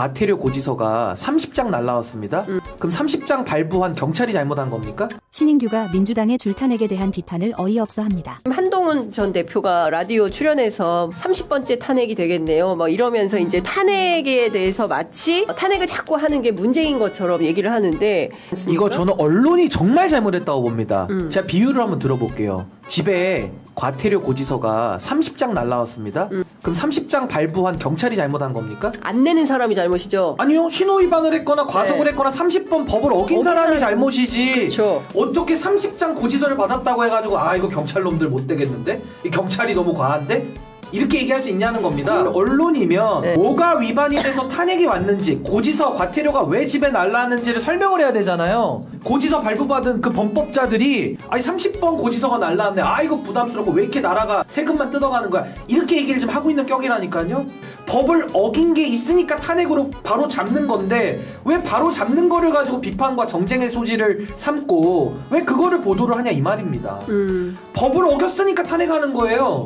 과태료 고지서가 30장 날라왔습니다. 그럼 30장 발부한 경찰이 잘못한 겁니까? 신인규가 민주당의 줄탄핵에 대한 비판을 어이없어 합니다. 한동훈 전 대표가 라디오 출연해서 30번째 탄핵이 되겠네요. 뭐 이러면서 이제 탄핵에 대해서 마치 탄핵을 자꾸 하는 게 문제인 것처럼 얘기를 하는데 이거 저는 언론이 정말 잘못했다고 봅니다. 음. 제가 비유를 한번 들어볼게요. 집에 과태료 고지서가 30장 날라왔습니다. 음. 그럼 30장 발부한 경찰이 잘못한 겁니까? 안 내는 사람이 잘못이죠. 아니요. 신호 위반을 했거나 과속을 네. 했거나 30번 법을 어긴 어긴 사람이 잘못이지. 그렇죠. 어떻게 30장 고지서를 받았다고 해가지고 아 이거 경찰 놈들 못 되겠는데? 이 경찰이 너무 과한데? 이렇게 얘기할 수 있냐는 겁니다. 언론이면 네. 뭐가 위반이 돼서 탄핵이 왔는지 고지서 과태료가 왜 집에 날라왔는지를 설명을 해야 되잖아요. 고지서 발부받은 그 범법자들이 아니 30번 고지서가 날라왔네. 아 이거 부담스럽고 왜 이렇게 나라가 세금만 뜯어가는 거야. 이렇게 얘기를 좀 하고 있는 격이라니까요. 법을 어긴 게 있으니까 탄핵으로 바로 잡는 건데 왜 바로 잡는 거를 가지고 비판과 정쟁의 소지를 삼고 왜 그거를 보도를 하냐 이 말입니다. 음. 법을 어겼으니까 탄핵하는 거예요.